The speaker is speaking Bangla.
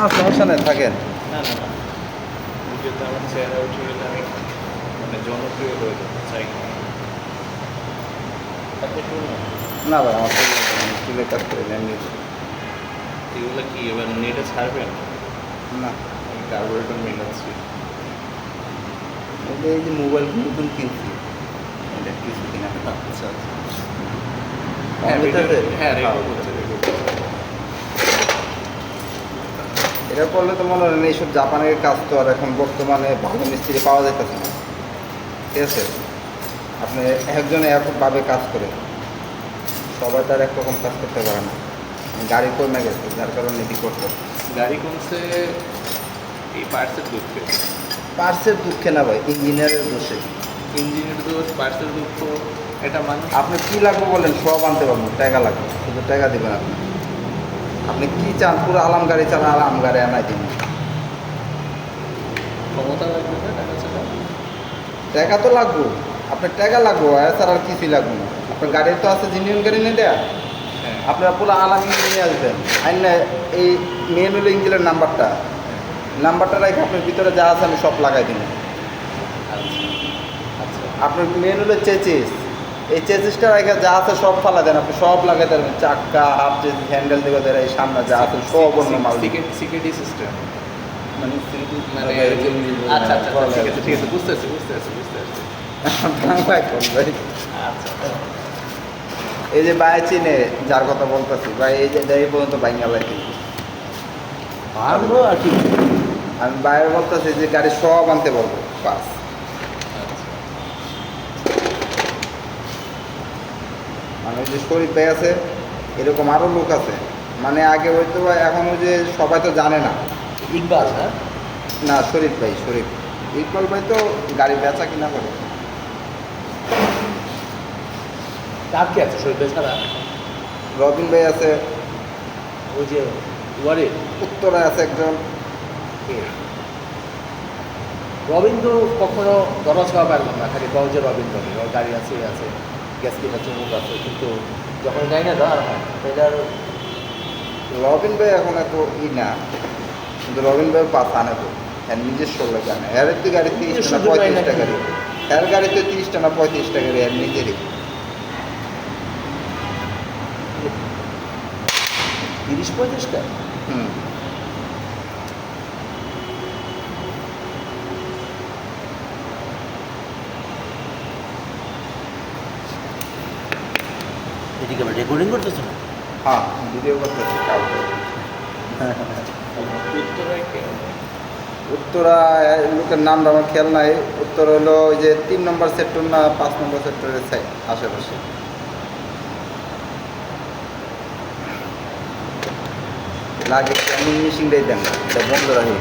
না সমস্যা নেই থাকেন। না না না। ভিডিওতে আমার চেহারা উঠে গেলে আমি মানে জনপ্রিয় হয়ে চাই না। ভাই আমার চুলের কাজ করে এমনি। এগুলো কি এবার নেটে ছাড়বেন? না। কার্বোরেটর মেলাচ্ছি। এই যে মোবাইল নতুন কিনছি এটা কিছু কিনা আচ্ছা আচ্ছা হ্যাঁ, হ্যাঁ বুঝতে রেকর্ড পেরেছি। হ্যাঁ রেকর্ড হ্যাঁ। করছে রেকর্ড করছে এটা করলে তো মনে হয় এইসব জাপানের কাজ তো আর এখন বর্তমানে ভালো মিস্ত্রি পাওয়া যাইতেছে না। ঠিক আছে? আপনি একজনে একভাবে কাজ করে সবাই তার একরকম কাজ করতে পারে না। গাড়ি কমে গেছে যার কারণে এটি করতে গাড়ি কমছে এই পার্সের দুঃখে। পার্সের দুঃখে না ভাই ইঞ্জিনিয়ারের দোষে। ইঞ্জিনের দোষ পার্সের দুঃখ এটা মানুষ আপনি কী লাগবে বলেন সব আনতে পারবেন টাকা লাগবে। শুধু টাকা দেবেন আপনি। আপনি কি চান? পুরো আলাম গাড়ি চান আলাম গাড়ি আনাই দিন। টাকা তো লাগবে। আপনার টাকা লাগবে এছাড়া আর কিছুই লাগবে না। আপনার গাড়ি তো আছে জিনিয়ন গাড়ি নিয়ে দেয়া। হ্যাঁ। আপনারা পুরো আলাম নিয়ে আসবেন। আইন এই মেন হলো ইঞ্জিনের নাম্বারটা। নাম্বারটা রেখে আপনার ভিতরে যা আছে আমি সব লাগাই দিন আচ্ছা আচ্ছা। আপনার মেন হলো চেচিস। এই চেচিসটা রেখে যা আছে সব ফালা দেন আপনি সব লাগাই দেবেন চাক্কা হাফ চেচিস হ্যান্ডেল দিকে দেয় এই সামনে যা আছে সব অন্য মাল। সিকিউরিটি সিস্টেম মানে মানে আচ্ছা আচ্ছা ঠিক আছে ঠিক আছে বুঝতে পারছি বুঝতে পারছি বুঝতে পারছি। ভাই আচ্ছা এই যে বাই চিনে যার কথা বলতেছি ভাই এই যে এই পর্যন্ত কিন্তু। ভালো আর কি। আমি বাইরে বলতেছি যে গাড়ি সব আনতে পারব বাস। মানে ওই যে শরীফ ভাই আছে এরকম আরও লোক আছে। মানে আগে হয়তো এখন ওই যে সবাই তো জানে না। ইকবাল হ্যাঁ? না শরীফ ভাই শরীফ। ইকবাল ভাই তো গাড়ি বেচা কিনা করে। কার কি আছে শরীর ছাড়া? রবিন ভাই আছে। ওই যে ওয়ারির উত্তরায় আছে একজন। রবীন্দ্র কখনো দরজ খাওয়া পারলাম না খালি যে রবীন্দ্র গাড়ি আছে আছে। গ্যাস কিনা চুমুক আছে কিন্তু যখন যাই না এটার রবিন ভাই এখন এত ই না কিন্তু রবিন ভাই পাস আনে তো হ্যাঁ নিজস্ব লোক আনে এর তো গাড়ি তিরিশ নিজস্ব টাকা জন্য পঁয়ত্রিশ টাকা নাকি? এর গাড়িতে তিরিশ টাকা পঁয়ত্রিশ টাকা এর নিজেরই তিরিশ পঁয়ত্রিশটা হুম। এদিকে রেকর্ডিং করতেছো না? হ্যাঁ ভিডিও করতেছি উত্তরা লোকের নামটা আমার খেয়াল নাই। উত্তর হলো ওই যে তিন নম্বর সেক্টর না পাঁচ নম্বর সেক্টরের সাইড আশেপাশে। লাগে কেমন মিশিংটাই দেন বন্ধ রাখি।